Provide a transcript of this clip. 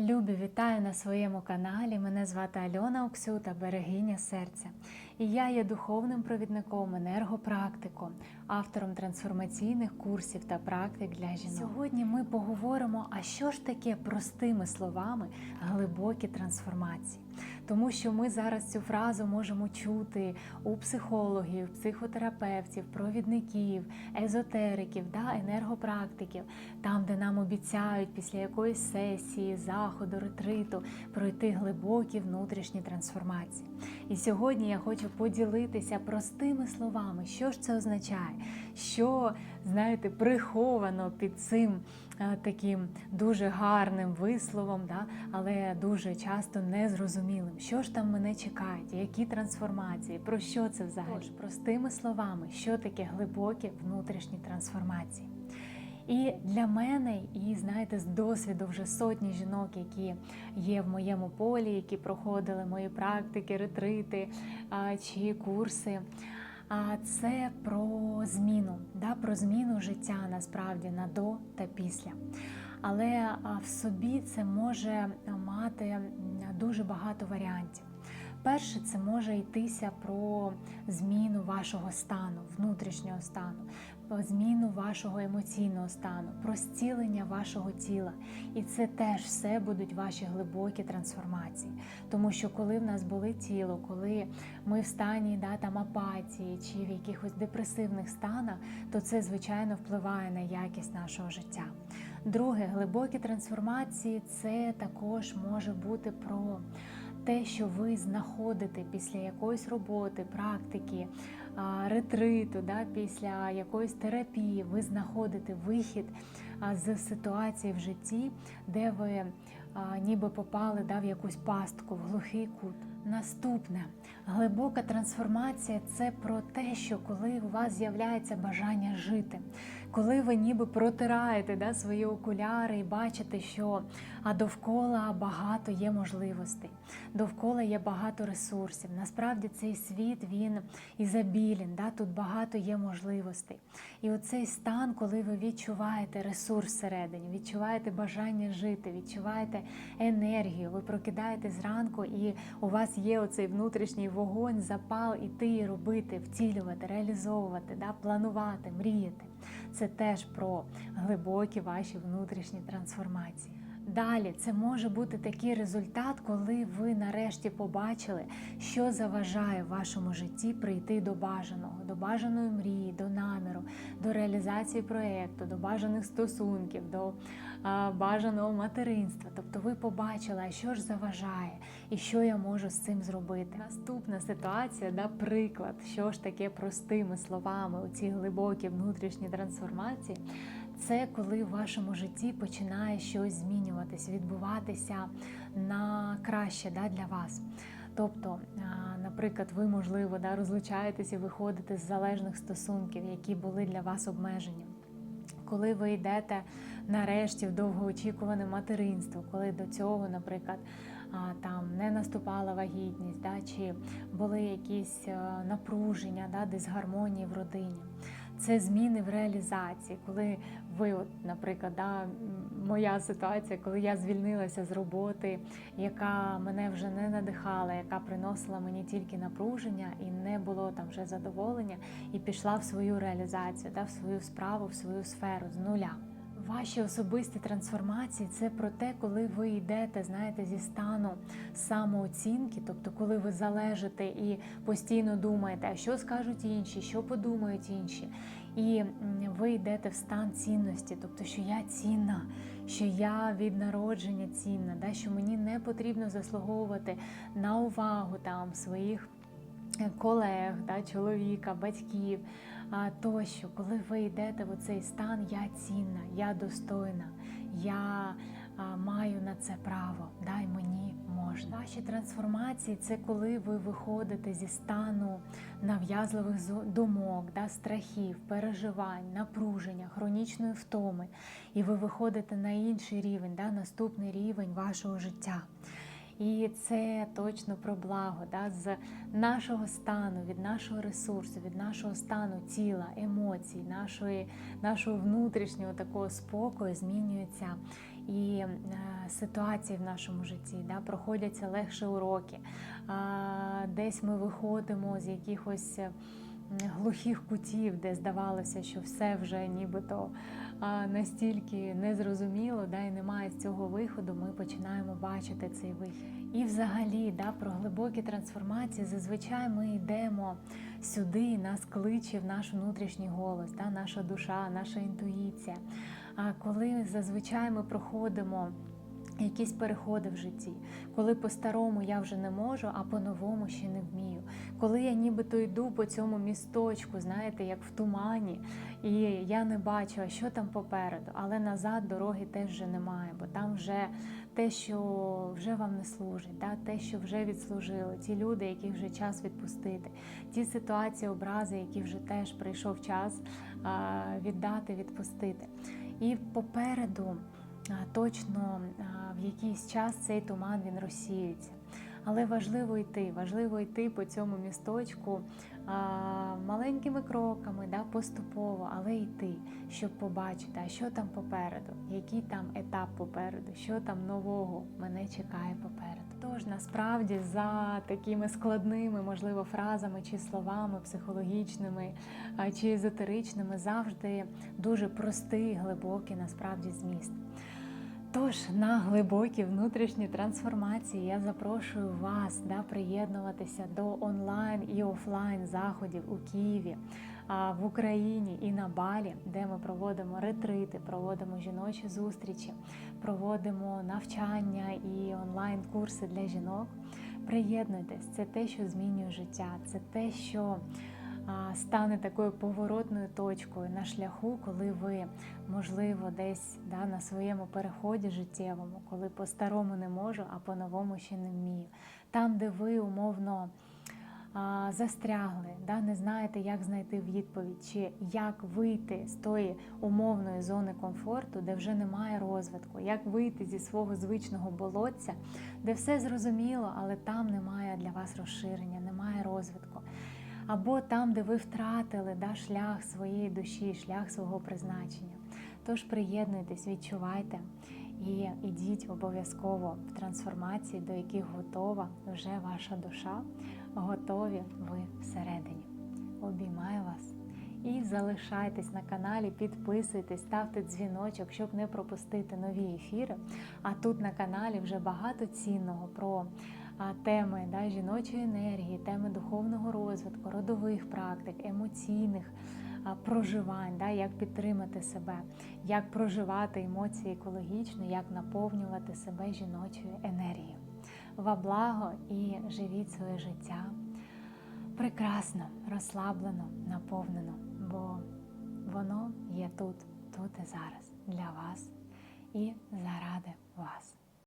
Любі, вітаю на своєму каналі. Мене звати Альона Оксюта, берегиня серця. І я є духовним провідником, енергопрактиком, автором трансформаційних курсів та практик для жінок. Сьогодні ми поговоримо, а що ж таке простими словами глибокі трансформації. Тому що ми зараз цю фразу можемо чути у психологів, психотерапевтів, провідників, езотериків, да, енергопрактиків, там, де нам обіцяють після якоїсь сесії, заходу, ретриту пройти глибокі внутрішні трансформації. І сьогодні я хочу поділитися простими словами, що ж це означає, що, знаєте, приховано під цим е, таким дуже гарним висловом, да, але дуже часто незрозумілим. Що ж там мене чекають, які трансформації, про що це взагалі? Тож, простими словами, що таке глибокі внутрішні трансформації. І для мене, і знаєте, з досвіду вже сотні жінок, які є в моєму полі, які проходили мої практики, ретрити чи курси. А це про зміну, да, про зміну життя насправді на до та після. Але в собі це може мати дуже багато варіантів. Перше, це може йтися про зміну вашого стану, внутрішнього стану, про зміну вашого емоційного стану, про зцілення вашого тіла. І це теж все будуть ваші глибокі трансформації. Тому що коли в нас болить тіло, коли ми в стані да, там, апатії чи в якихось депресивних станах, то це звичайно впливає на якість нашого життя. Друге, глибокі трансформації це також може бути про те, що ви знаходите після якоїсь роботи, практики, ретриту, да, після якоїсь терапії, ви знаходите вихід з ситуації в житті, де ви ніби попали да, в якусь пастку, в глухий кут. Наступне глибока трансформація це про те, що коли у вас з'являється бажання жити, коли ви ніби протираєте да, свої окуляри і бачите, що а довкола багато є можливостей, довкола є багато ресурсів. Насправді цей світ він ізобілін, да, тут багато є можливостей. І оцей стан, коли ви відчуваєте ресурс всередині, відчуваєте бажання жити, відчуваєте енергію, ви прокидаєте зранку, і у вас є оцей внутрішній вогонь, запал іти робити, втілювати, реалізовувати, да, планувати, мріяти. Це теж про глибокі ваші внутрішні трансформації. Далі це може бути такий результат, коли ви нарешті побачили, що заважає в вашому житті прийти до бажаного, до бажаної мрії, до наміру, до реалізації проєкту, до бажаних стосунків, до а, бажаного материнства. Тобто ви побачили, а що ж заважає і що я можу з цим зробити. Наступна ситуація, да, приклад, що ж таке простими словами, оці глибокі внутрішні трансформації. Це коли в вашому житті починає щось змінюватись, відбуватися на краще да, для вас. Тобто, наприклад, ви, можливо, да, розлучаєтесь і виходите з залежних стосунків, які були для вас обмежені. Коли ви йдете нарешті в довгоочікуване материнство, коли до цього, наприклад, там не наступала вагітність, да, чи були якісь напруження, да, дисгармонії в родині. Це зміни в реалізації, коли ви, от, наприклад, да, моя ситуація, коли я звільнилася з роботи, яка мене вже не надихала, яка приносила мені тільки напруження і не було там вже задоволення, і пішла в свою реалізацію, да, в свою справу, в свою сферу з нуля. Ваші особисті трансформації це про те, коли ви йдете, знаєте, зі стану самооцінки, тобто коли ви залежите і постійно думаєте, що скажуть інші, що подумають інші. І ви йдете в стан цінності, тобто, що я цінна, що я від народження цінна, да, що мені не потрібно заслуговувати на увагу там своїх колег, да, чоловіка, батьків. Тощо, коли ви йдете в цей стан, я цінна, я достойна, я маю на це право, дай мені можна. Ваші трансформації це коли ви виходите зі стану нав'язливих думок, да, страхів, переживань, напруження, хронічної втоми, і ви виходите на інший рівень, да, наступний рівень вашого життя. І це точно про благо да, з нашого стану, від нашого ресурсу, від нашого стану тіла, емоцій, нашої, нашого внутрішнього такого спокою змінюється і е, ситуації в нашому житті, да, проходяться легше уроки. Десь ми виходимо з якихось е, глухих кутів, де здавалося, що все вже нібито настільки незрозуміло, да, і немає з цього виходу, ми починаємо бачити цей вихід. І взагалі, да, про глибокі трансформації зазвичай ми йдемо сюди, нас кличе в наш внутрішній голос, да, наша душа, наша інтуїція. А коли зазвичай ми проходимо якісь переходи в житті, коли по-старому я вже не можу, а по-новому ще не вмію. Коли я нібито йду по цьому місточку, знаєте, як в тумані, і я не бачу, а що там попереду, але назад дороги теж вже немає, бо там вже те, що вже вам не служить, да? те, що вже відслужили, ті люди, яких вже час відпустити, ті ситуації, образи, які вже теж прийшов час віддати, відпустити. І попереду точно в якийсь час цей туман він розсіюється. Але важливо йти, важливо йти по цьому місточку а, маленькими кроками, да, поступово, але йти, щоб побачити, а що там попереду, який там етап попереду, що там нового мене чекає попереду. Тож насправді за такими складними, можливо, фразами чи словами психологічними чи езотеричними завжди дуже простий, глибокий насправді зміст. Тож на глибокі внутрішні трансформації я запрошую вас да, приєднуватися до онлайн і офлайн заходів у Києві, в Україні і на Балі, де ми проводимо ретрити, проводимо жіночі зустрічі, проводимо навчання і онлайн-курси для жінок. Приєднуйтесь, це те, що змінює життя, це те, що стане такою поворотною точкою на шляху, коли ви, можливо, десь да, на своєму переході життєвому, коли по-старому не можу, а по-новому ще не вмію. Там, де ви умовно а, застрягли, да, не знаєте, як знайти відповідь, чи як вийти з тої умовної зони комфорту, де вже немає розвитку, як вийти зі свого звичного болотця, де все зрозуміло, але там немає для вас розширення, немає розвитку. Або там, де ви втратили да, шлях своєї душі, шлях свого призначення. Тож приєднуйтесь, відчувайте і ідіть обов'язково в трансформації, до яких готова вже ваша душа, готові ви всередині. Обіймаю вас і залишайтесь на каналі, підписуйтесь, ставте дзвіночок, щоб не пропустити нові ефіри. А тут на каналі вже багато цінного про теми да, жіночої енергії, теми духовного розвитку, родових практик, емоційних проживань, да, як підтримати себе, як проживати емоції екологічно, як наповнювати себе жіночою енергією. Во благо і живіть своє життя прекрасно, розслаблено, наповнено, бо воно є тут, тут і зараз для вас і заради вас.